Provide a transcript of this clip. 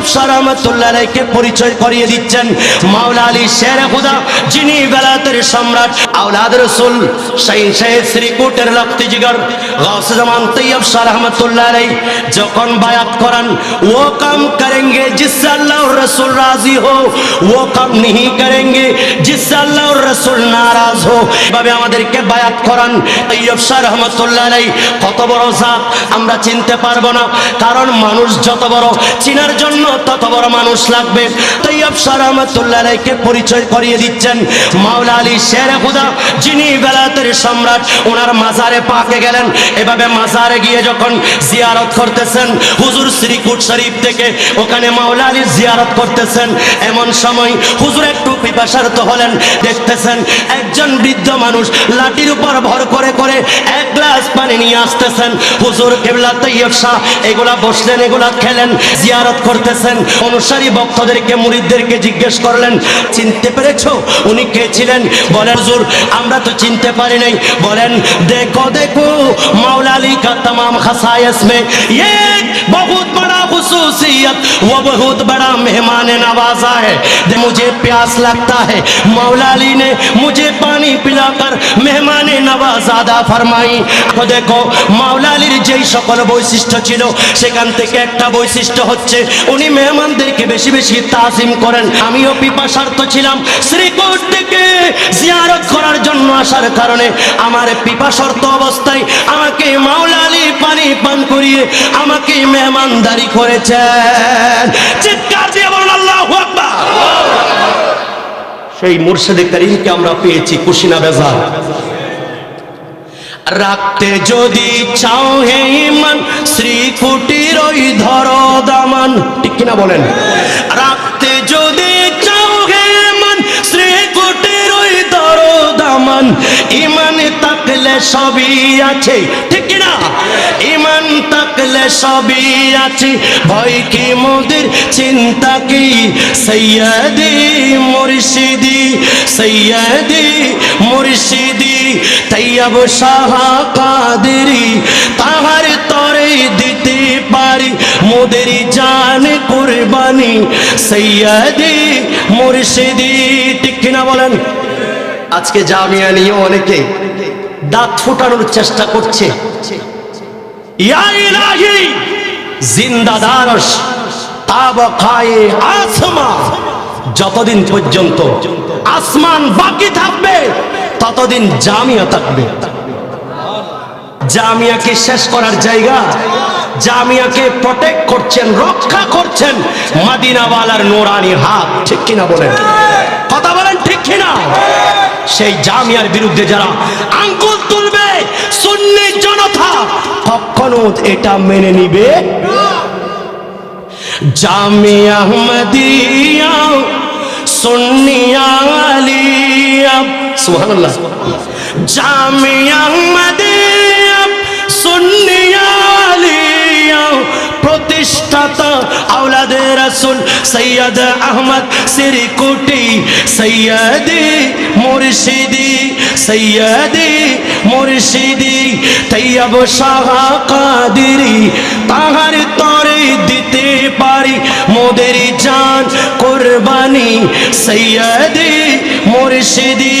আফসা রহমতুল্লাহ রায়কে পরিচয় করিয়ে দিচ্ছেন মাওলা আলী শের খুদা যিনি বেলাতের সম্রাট আউলাদ রসুল শ্রীকুটের জিগর তৈয়ব রহমতুল্লাহ রাই যখন বায়াত করান, ও কাম করেঙ্গে রসুল রাজি হো, ও কাম নিহি করেঙ্গে জিসে রসুল নারাজ হো। এভাবে আমাদেরকে বায়াত করান তৈয়ব শাহ রহমতুল্লাহ রাই কত বড় সাপ আমরা চিনতে পারব না, কারণ মানুষ যত বড়, চিনার জন্য তত বড় মানুষ লাগবে। তৈয়ব শাহ রহমতুল্লাহ আলাইকে পরিচয় করিয়ে দিচ্ছেন মাওলা আলী শের খুদা যিনি বেলাতের সম্রাট, ওনার মাজারে পাকে গেলেন। এভাবে মাজারে গিয়ে যখন জিয়ারত করতেছেন, হুজুর শ্রীকুট শরীফ থেকে ওখানে মাওলা আলী জিয়ারত করতেছেন। এমন সময় হুজুর একটু পিপাসার্থ হলেন, দেখতেছেন একজন বৃদ্ধ মানুষ লাঠির উপর ভর করে করে এক গ্লাস পানি নিয়ে আসতেছেন। হুজুর কেবলা তৈয়ব শাহ, এগুলা বসলেন, এগুলা খেলেন, জিয়ারত করতেছেন অনুসারী ভক্তদেরকে মুরিদদেরকে জিজ্ঞেস করলেন চিনতে পেরেছো উনি কে ছিলেন বলেন হুজুর আমরা তো চিনতে পারি নাই বলেন দেখো দেখো मौला अली का तमाम खसायस में ये एक बहुत बड़ा खसूसियत वो बहुत बड़ा मेहमान नवाजा है दे मुझे प्यास लगता है मौला अली ने मुझे पानी पिलाकर मेहमान नवाजादा फरमाई তো দেখো মাওলা আলীর যেই সকল বৈশিষ্ট্য ছিল সেখান থেকে একটা বৈশিষ্ট্য হচ্ছে উনি মেহমানদেরকে বেশি বেশি তাজিম করেন আমিও পিপাসার্থ ছিলাম শ্রীকোট থেকে জিয়ারত করার জন্য আসার কারণে আমার পিপাসার্থ অবস্থায় আমাকে মাওলা আলী পানি পান করিয়ে আমাকে মেহমানদারি করেছেন। চিৎকার দিয়ে বলুন, আল্লাহু সেই মুর্শিদে করিমকে আমরা পেয়েছি কুশিনা বেজার। রাখতে যদি চাও হে ইমান শ্রীকুটির ওই ধর দামান ঠিক কিনা বলেন? রাখতে যদি চাও হে ইমান শ্রীকুটির ওই ধর দামান ইমান থাকলে সবই আছে। ঠিক কিনা? থাকলে সবই আছে। ভয় কি মোদের, চিন্তা কি? সৈয়দি মুর্শিদি সৈয়দি মুর্শিদি তৈয়ব শাহ কাদেরি, তাহার তরে দিতে পারি মোদের জান কুরবানি। সৈয়দি মুর্শিদি, ঠিক কিনা বলেন? আজকে জামিয়া নিয়ে অনেকে দাঁত ফোটানোর চেষ্টা করছে। যতদিন পর্যন্ত আসমান বাকি থাকবে, ততদিন জামিয়া থাকবে। জামিয়াকে শেষ করার জায়গা, জামিয়াকে প্রটেক্ট করছেন, রক্ষা করছেন মাদিনাওয়ালার নোরানি হাত, ঠিক কিনা বলেন? কথা বলেন ঠিক কিনা? সেই জামিয়ার বিরুদ্ধে যারা আঙ্গুল কখনো এটা মেনে নিবে? জামিয়া আহমদিয়া সুন্নিয়া সুবহানাল্লাহ। জামিয়া আহমদিয়া সুন্নিয়া প্রতিষ্ঠাতা আওলাদে রাসূল সৈয়দ আহমদ মুর্শিদি, সৈয়দি মুর্শিদি তৈয়ব সাহা কাদেরি তাহার তরে দিতে পারি মোদের জান কোরবানি। সৈয়দি মুর্শিদি